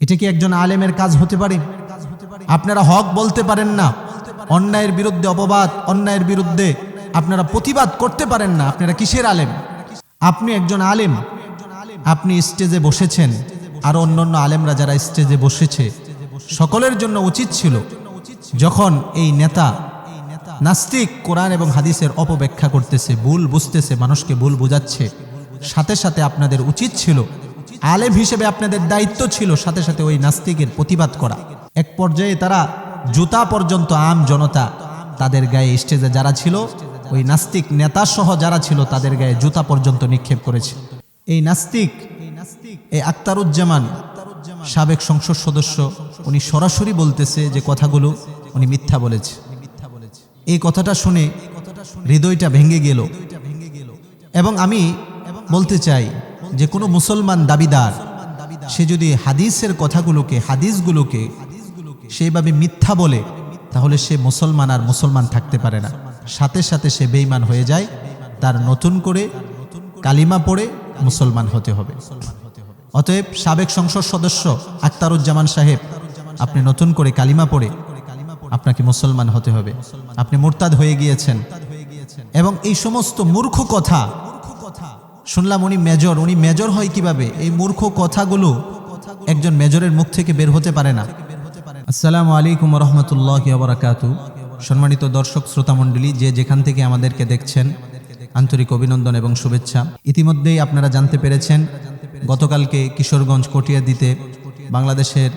এটা কি একজন আলেমের কাজ হতে পারে? আপনারা হক বলতে পারেন না। অন্যায়ের বিরুদ্ধে অপবাদ, অন্যায়ের বিরুদ্ধে আপনারা প্রতিবাদ করতে পারেন না। আপনারা কিসের আলেম? আপনি একজন আলেম। আপনি স্টেজে বসেছেন। আর অন্য অন্য আলেমরা যারা স্টেজে বসেছে, সকলের জন্য উচিত ছিল যখন এই নেতা নাস্তিক কোরআন এবং হাদিসের অপব্যাখ্যা করতেছে, ভুল বুঝতেছে, মানুষকে ভুল বোঝাচ্ছে, সাথে সাথে আপনাদের উচিত ছিল আলেম হিসেবে আপনাদের দায়িত্ব ছিল সাথে সাথে ওই নাস্তিকের প্রতিবাদ করা। এক পর্যায়ে তারা জুতা পর্যন্ত আম জনতা তাদের গায়ে স্টেজে যারা ছিল, ওই নাস্তিক নেতা সহ যারা ছিল তাদের গায়ে জুতা পর্যন্ত নিক্ষেপ করেছে। এই নাস্তিক, এই আক্তারুজ্জামান সাবেক সংসদ সদস্য, উনি সরাসরি বলতেছে যে কথাগুলো উনি মিথ্যা বলেছে। এই কথাটা শুনে হৃদয়টা ভেঙে গেল। এবং আমি বলতে চাই যে কোনো মুসলমান দাবিদার, সে যদি হাদিসের কথাগুলোকে, হাদিসগুলোকে সেইভাবে মিথ্যা বলে, তাহলে সে মুসলমান আর মুসলমান থাকতে পারে না। সাথে সাথে সে বেইমান হয়ে যায়, তার নতুন করে কালিমা পড়ে মুসলমান হতে হবে। অতএব সাবেক সংসদ সদস্য আক্তারুজ্জামান সাহেব, আপনি নতুন করে কালিমা পড়ে আপনাকে মুসলমান হতে হবে। আপনি মোরতাদ হয়ে গিয়েছেন। এবং এই সমস্ত মূর্খ কথা শুনলাম উনি মেজর উনি মেজর হয় কীভাবে? এই মূর্খ কথাগুলো একজন মেজরের মুখ থেকে বের হতে পারে না। আসসালামু আলাইকুম রহমতুল্লাহ বারাকাতু সম্মানিত দর্শক শ্রোতামণ্ডলী, যে যেখান থেকে আমাদেরকে দেখছেন, আন্তরিক অভিনন্দন এবং শুভেচ্ছা। ইতিমধ্যেই আপনারা জানতে পেরেছেন, গতকালকে কিশোরগঞ্জ কটিয়া দিতে বাংলাদেশের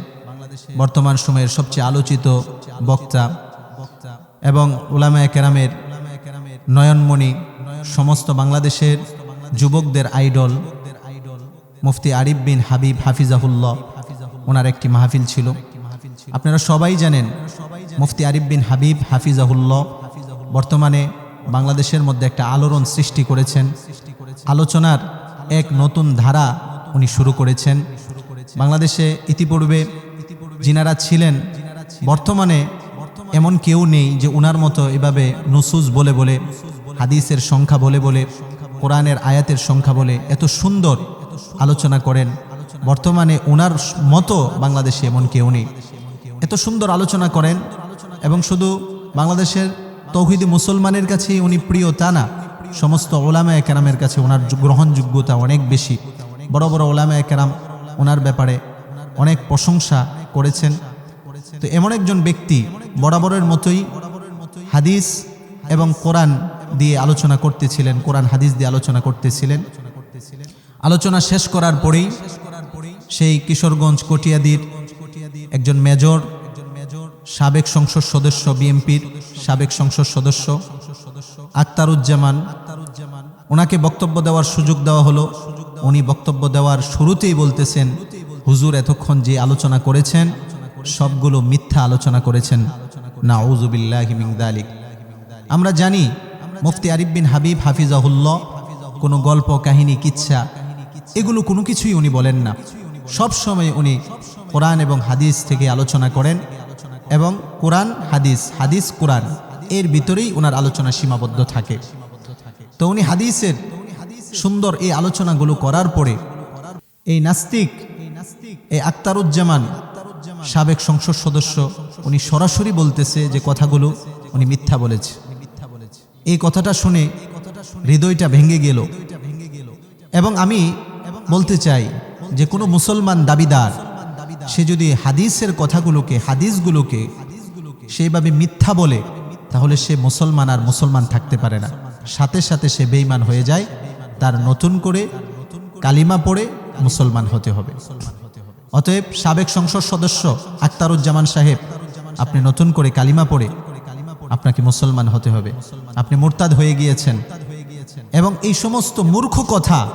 বর্তমান সময়ের সবচেয়ে আলোচিত বক্তা এবং উলামায় কেরামের নয়নমণি সমস্ত বাংলাদেশের যুবকদের আইডল, মুফতি আরিফ বিন হাবিব হাফিজাহুল্লাহ, ওনার একটি মাহফিল ছিল। আপনারা সবাই জানেন, মুফতি আরিফ বিন হাবিব হাফিজাহুল্লাহ বর্তমানে বাংলাদেশের মধ্যে একটা আলোড়ন সৃষ্টি করেছেন। আলোচনার এক নতুন ধারা উনি শুরু করেছেন। বাংলাদেশে ইতিপূর্বে যিনারা ছিলেন, বর্তমানে এমন কেউ নেই যে উনার মতো এভাবে নুসুজ বলে বলে, হাদিসের সংখ্যা বলে বলে কোরআনের আয়াতের সংখ্যা বলে এত সুন্দর আলোচনা করেন। বর্তমানে ওনার মতো বাংলাদেশে এমন কেউ নেই। এত সুন্দর আলোচনা করেন এবং শুধু বাংলাদেশের তৌহিদি মুসলমানের কাছেই উনি প্রিয় তা না, সমস্ত ওলামায় কেরামের কাছে ওনার গ্রহণযোগ্যতা অনেক বেশি। বড় বড় ওলামায় কেরাম ওনার ব্যাপারে অনেক প্রশংসা করেছেন। তো এমন একজন ব্যক্তি বরাবরের মতোই হাদিস এবং কোরআন দিয়ে আলোচনা করতেছিলেন, কোরআন হাদিস দিয়ে আলোচনা করতেছিলেন। আলোচনা শেষ করার পরেই সেই কিশোরগঞ্জ কটিয়াদির একজন মেজর, সাবেক সংসদ সদস্য, বিএনপির সাবেক সংসদ সদস্য, আক্তারুজ্জামান। ওনাকে বক্তব্য দেওয়ার সুযোগ দেওয়া হলো। উনি বক্তব্য দেওয়ার শুরুতেই বলতেছেন, হুজুর, এতক্ষণ যে আলোচনা করেছেন, সবগুলো মিথ্যা আলোচনা করেছেন। না আলিক আমরা জানি মুফতি আরিফ বিন হাবিব হাফিজাহুল্লাহ, কোনো গল্প, কাহিনী, কিচ্ছা, এগুলো কোনো কিছুই উনি বলেন না। সব সময় উনি কোরআন এবং হাদিস থেকে আলোচনা করেন এবং কোরআন, হাদিস হাদিস, কোরআন, এর ভিতরেই ওনার আলোচনা সীমাবদ্ধ থাকে। তো উনি হাদিসের সুন্দর এই আলোচনাগুলো করার পরে এই নাস্তিক, এই আক্তারুজ্জামান সাবেক সংসদ সদস্য, উনি সরাসরি বলতেছে যে কথাগুলো উনি মিথ্যা বলেছে। এই কথাটা শুনে হৃদয়টা ভেঙে গেল। এবং আমি বলতে চাই যে কোনো মুসলমান দাবিদার, সে যদি হাদিসের কথাগুলোকে, হাদিসগুলোকে সেইভাবে মিথ্যা বলে, তাহলে সে মুসলমান আর মুসলমান থাকতে পারে না। সাথে সাথে সে বেইমান হয়ে যায়, তার নতুন করে কালিমা পড়ে মুসলমান হতে হবে। অতএব সাবেক সংসদ সদস্য আক্তারুজ্জামান সাহেব, আপনি নতুন করে কালিমা পড়ে আপনাকে মুসলমান হতে হবে। আপনি মোরতাদ হয়ে গিয়েছেন। এবং এই সমস্ত মূর্খ কথা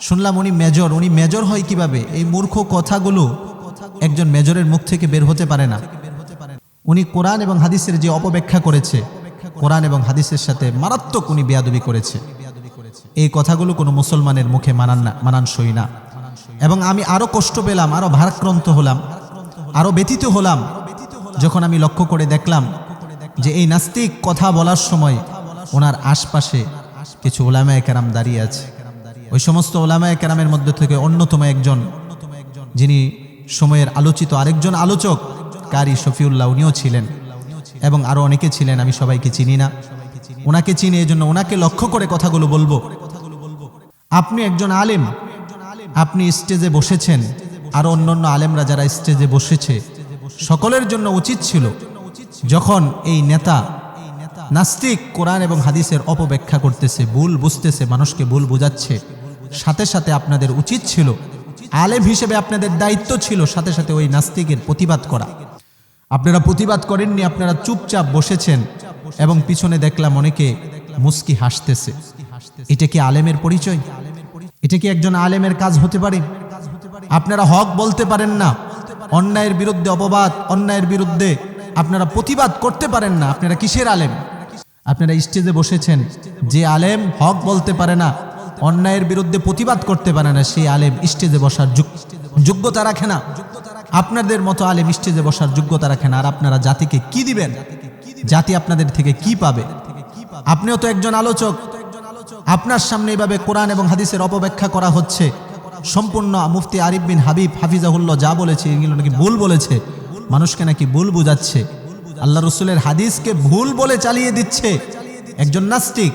শুনলাম উনি মেজর। উনি মেজর হয় কীভাবে? এই মূর্খ কথাগুলো একজন মেজরের মুখ থেকে বের হতে পারে না। উনি কোরআন এবং হাদিসের যে অপব্যাখ্যা করেছে, কোরআন এবং হাদিসের সাথে মারাত্মক উনি বেয়াদবি করেছে। এই কথাগুলো কোনো মুসলমানের মুখে মানান না, মানানসই না। এবং আমি আরও কষ্ট পেলাম আরও ভারাক্রান্ত হলাম আরও ব্যথিত হলাম। যখন আমি লক্ষ্য করে দেখলাম যে এই নাস্তিক কথা বলার সময় ওনার আশপাশে কিছু ওলামায় কেরাম দাঁড়িয়ে আছে। ওই সমস্ত ওলামায় কেরামের মধ্যে থেকে অন্যতম একজন, যিনি সময়ের আলোচিত আরেকজন আলোচক, কারি শফিউল্লাহ, উনিও ছিলেন। এবং আরও অনেকে ছিলেন, আমি সবাইকে চিনি না। ওনাকে চিনি এই জন্য ওনাকে লক্ষ্য করে কথাগুলো বলব। আপনি একজন আলেম, আপনি স্টেজে বসেছেন, আর অন্যান্য আলেমরা যারা স্টেজে বসেছে, সকলের জন্য উচিত ছিল যখন এই নেতা নাস্তিক কোরআন এবং হাদিসের অপব্যাখ্যা করতেছে, ভুল বুঝতেছে, মানুষকে ভুল বোঝাচ্ছে, সাথে সাথে আপনাদের উচিত ছিল, আলেম হিসেবে আপনাদের দায়িত্ব ছিল সাথে সাথে ওই নাস্তিকের প্রতিবাদ করা। আপনারা প্রতিবাদ করেননি, আপনারা চুপচাপ বসেছেন এবং পিছনে দেখলাম অনেকে মুস্কি হাসতেছে। এটা কি আলেমের পরিচয়? এটা কি একজন আলেমের কাজ হতে পারে? আপনারা হক বলতে পারেন না। অন্যায়ের বিরুদ্ধে অপবাদ, অন্যায়ের বিরুদ্ধে আপনারা প্রতিবাদ করতে পারেন না। আপনারা কিসের আলেম? আপনারা স্টেজে বসেছেন। যে আলেম হক বলতে পারে না, অন্যায়ের বিরুদ্ধে প্রতিবাদ করতে পারে না, সেই আলেম স্টেজে বসার যোগ্যতা রাখে না। আপনাদের মতো আলেম স্টেজে বসার যোগ্যতা রাখে না। আর আপনারা জাতিকে কি দিবেন? জাতি আপনাদের থেকে কি পাবে? আপনিও তো একজন আলোচক। আপনার সামনে এইভাবে কোরআন এবং হাদিসের অপব্যাখ্যা করা হচ্ছে। সম্পূর্ণ মুফতি আরিফ বিন হাবিব হাফিজাহুল্লাহ যা বলেছে, এগুলো নাকি ভুল বলেছে। মানুষকে নাকি ভুল বুঝাচ্ছে। আল্লাহ রসুলের হাদিসকে ভুল বলে চালিয়ে দিচ্ছে। একজন নাস্তিক,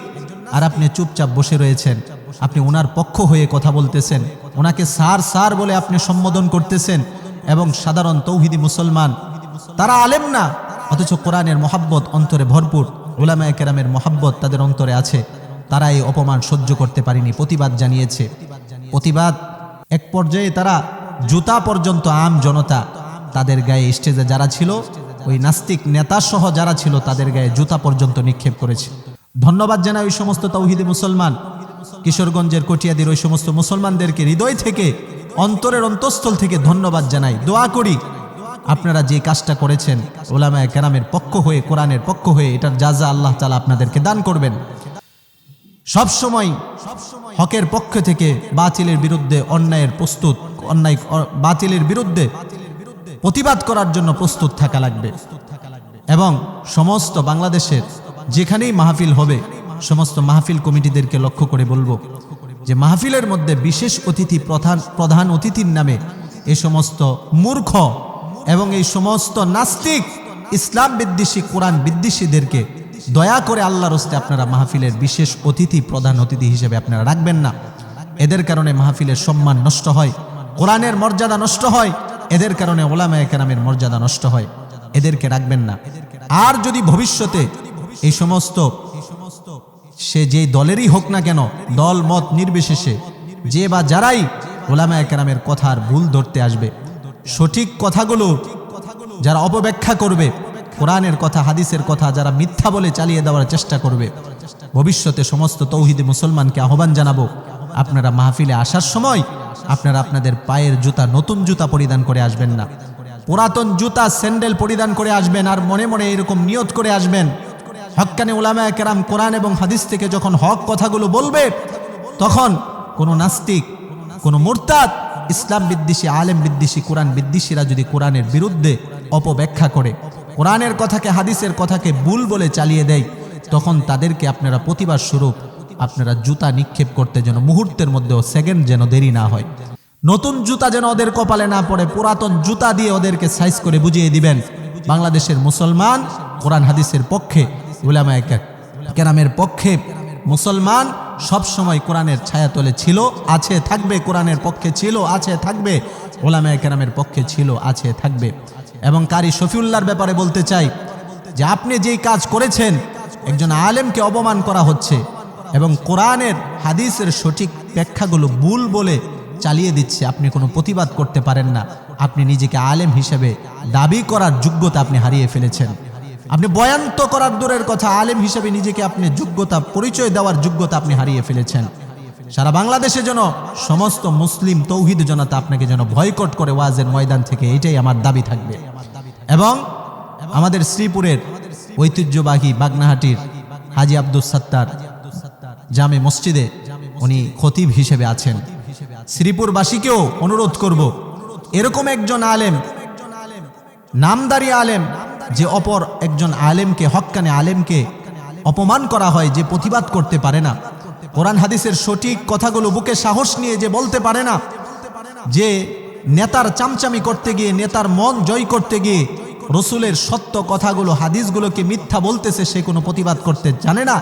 আর আপনি চুপচাপ বসে রয়েছেন। আপনি ওনার পক্ষ হয়ে কথা বলতেছেন। ওনাকে সার সার বলে আপনি সম্বোধন করতেছেন। এবং সাধারণ তৌহিদি মুসলমান, তারা আলেম না। অথচ কোরআনের মহাব্বত অন্তরে ভরপুর। ওলামায় কেরামের মহাব্বত তাদের অন্তরে আছে। তারা এই অপমান সহ্য করতে পারেনি, প্রতিবাদ জানিয়েছে। প্রতিবাদ, এক পর্যায়ে তারা জুতা পর্যন্ত আম জনতা তাদের গায়ে স্টেজে যারা ছিল, ওই নাস্তিক নেতা সহ যারা ছিল, তাদের গায়ে জুতা পর্যন্ত নিক্ষেপ করেছে। ধন্যবাদ জানাই ওই সমস্ত তৌহিদি মুসলমান। কিশোরগঞ্জের কটিয়াদির ওই সমস্ত মুসলমানদেরকে হৃদয় থেকে, অন্তরের অন্তঃস্থল থেকে ধন্যবাদ জানাই। দোয়া করি, আপনারা যে কাজটা করেছেন, ওলামায় কেরামের পক্ষ হয়ে, কোরআনের পক্ষ হয়ে, এটার যাজা আল্লাহ তালা আপনাদেরকে দান করবেন। সব সময় হকের পক্ষ থেকে বাতিলের বিরুদ্ধে অন্যায়ের প্রস্তুত, অন্যায়, বাতিলের বিরুদ্ধে প্রতিবাদ করার জন্য প্রস্তুত থাকা লাগবে। এবং সমস্ত বাংলাদেশের যেখানেই মাহফিল হবে, সমস্ত মাহফিল কমিটিদেরকে লক্ষ্য করে বলব যে মাহফিলের মধ্যে বিশেষ অতিথি প্রধান প্রধান অতিথির নামে এই সমস্ত মূর্খ এবং এই সমস্ত নাস্তিক, ইসলাম বিদ্বেষী, কোরআন বিদ্বেষীদেরকে দয়া করে আল্লাহর হস্তে আপনারা মাহফিলের বিশেষ অতিথি, প্রধান অতিথি হিসেবে আপনারা রাখবেন না। এদের কারণে মাহফিলের সম্মান নষ্ট হয়, কোরআনের মর্যাদা নষ্ট হয়। এদের কারণে ওলামায় কেরামের মর্যাদা নষ্ট হয়। এদেরকে রাখবেন না। আর যদি ভবিষ্যতে এই সমস্ত সে যে দলেরই হোক না কেন, দল, মত নির্বিশেষে যে বা যারাই ওলামায় কেরামের কথার ভুল ধরতে আসবে, সঠিক কথাগুলো যারা অপব্যাখ্যা করবে, কোরআনের কথা, হাদিসের কথা, যারা মিথ্যা বলে চালিয়ে দেওয়ার চেষ্টা করবে, ভবিষ্যতে সমস্ত তৌহিদি মুসলমানকে আহ্বান জানাব। আপনারা মাহফিলে আসার সময় আপনারা আপনাদের পায়ের জুতা নতুন জুতা পরিধান করে আসবেন না। পুরাতন জুতা, স্যান্ডেল পরিধান করে আসবেন আর মনে মনে এরকম নিয়ত করে আসবেন। হক্কানে উলামায় কেরাম কোরআন এবং হাদিস থেকে যখন হক কথাগুলো বলবে, তখন কোনো নাস্তিক, কোনো মুরতাদ, ইসলাম বিদ্বেষী, আলেম বিদ্বেষী, কোরআন বিদ্বেষীরা যদি কোরআনের বিরুদ্ধে অপব্যাখ্যা করে, কোরআনের কথাকে হাদিসের কথাকে ভুল বলে চালিয়ে দেয়, তখন তাদেরকে আপনারা প্রতিবাদ স্বরূপ আপনারা জুতা নিক্ষেপ করতে যেন মুহূর্তের মধ্যেও সেকেন্ড যেন দেরি না হয়। নতুন জুতা যেন ওদের কপালে না পড়ে, পুরাতন জুতা দিয়ে ওদেরকে সাইজ করে বুঝিয়ে দিবেন। বাংলাদেশের মুসলমান কোরআন হাদিসের পক্ষে, উলামায়ে কেরামের পক্ষে মুসলমান সব সময় কোরআনের ছায়াতলে ছিল, আছে, থাকবে, কোরআনের পক্ষে ছিল, আছে, থাকবে ওলামায়ে কেরামের পক্ষে ছিল, আছে, থাকবে। এবং কারি শফিউল্লাহর ব্যাপারে বলতে চাই যে আপনি যেই কাজ করেছেন, একজন আলেমকে অপমান করা হচ্ছে এবং কোরআনের, হাদিসের সঠিক ব্যাখ্যাগুলো ভুল বলে চালিয়ে দিচ্ছে। আপনি কোনো প্রতিবাদ করতে পারেন না। আপনি নিজেকে আলেম হিসেবে দাবি করার যোগ্যতা আপনি হারিয়ে ফেলেছেন। আপনি বয়ান্ত করার দূরের কথা, আলেম হিসেবে নিজেকে আপনি যোগ্যতা, পরিচয় দেওয়ার যোগ্যতা আপনি হারিয়ে ফেলেছেন। সারা বাংলাদেশে যেন সমস্ত মুসলিম তৌহিদ জনতা আপনাকে যেন ভয়কট করে ওয়াজের ময়দান থেকে, এটাই আমার দাবি থাকবে। এবং আমাদের শ্রীপুরের ঐতিহ্যবাহী বাগনাহাটির হাজি আব্দুল সত্তার জামে মসজিদে উনি খতিব হিসেবে আছেন। শ্রীপুরবাসীকেও অনুরোধ করব, এরকম একজন আলেম, নামদারি আলেম, যে অপর একজন আলেমকে হক্কানে আলেমকে অপমান করা হয় যে প্রতিবাদ করতে পারে না। কোরআন হাদিসের সঠিক কথাগুলো বুকে সাহস নিয়ে যে বলতে পারে না, যে নেতার চামচামি করতে গিয়ে, নেতার মন জয় করতে গিয়ে রসুলের সত্য কথাগুলো, হাদিসগুলোকে মিথ্যা বলতেছে, সে কোনো প্রতিবাদ করতে জানে না।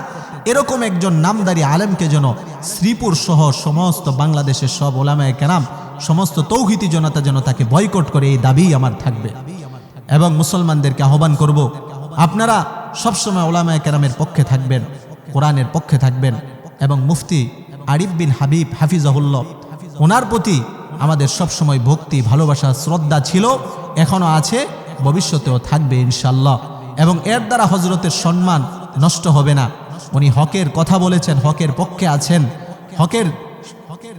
এরকম একজন নামদারি আলেমকে যেন শ্রীপুর সহ সমস্ত বাংলাদেশের সব ওলামায় কেরাম, সমস্ত তৌহিতি জনতা যেন তাকে বয়কট করে, এই দাবি আমার থাকবে। এবং মুসলমানদেরকে আহ্বান করব, আপনারা সবসময় ওলামায় কেরামের পক্ষে থাকবেন, কোরআনের পক্ষে থাকবেন এবং মুফতি আরিফ বিন হাবিব হাফিজাহুল্লাহ, ওনার প্রতি আমাদের সবসময় ভক্তি, ভালোবাসা, শ্রদ্ধা ছিল, এখনও আছে, ভবিষ্যতেও থাকবে ইনশাল্লাহ এবং এর দ্বারা হজরতের সম্মান নষ্ট হবে না। উনি হকের কথা বলেছেন, হকের পক্ষে আছেন। হকের হকের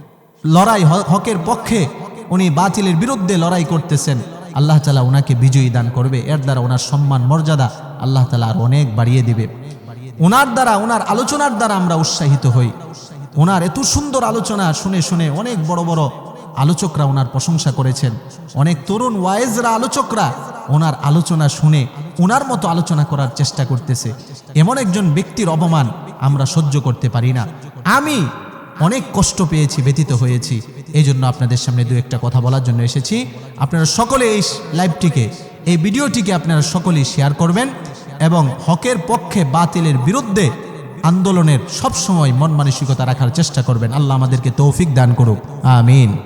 লড়াই হকের পক্ষে উনি বাতিলের বিরুদ্ধে লড়াই করতেছেন। আল্লাহ তালা ওনাকে বিজয়ী দান করবে। এর দ্বারা ওনার সম্মান, মর্যাদা আল্লাহ তালা আর অনেক বাড়িয়ে দিবে। ওনার দ্বারা ওনার আলোচনার দ্বারা আমরা উৎসাহিত হই। ওনার এত সুন্দর আলোচনা শুনে শুনে অনেক বড় বড় আলোচকরা ওনার প্রশংসা করেছেন। অনেক তরুণ, ওয়াইজরা আলোচকরা ওনার আলোচনা শুনে ওনার মতো আলোচনা করার চেষ্টা করতেছে। এমন একজন ব্যক্তির অপমান আমরা সহ্য করতে পারি না। আমি অনেক কষ্ট পেয়েছি ব্যতীত হয়েছি। এই জন্য আপনাদের সামনে দু একটা কথা বলার জন্য এসেছি। আপনারা সকলে এই লাইভটিকে, এই ভিডিওটিকে আপনারা সকলেই শেয়ার করবেন এবং হকের পক্ষে বাতিলের বিরুদ্ধে আন্দোলনের সবসময় মন মানসিকতা রাখার চেষ্টা করবেন। আল্লাহ আমাদেরকে তৌফিক দান করুক। আমিন।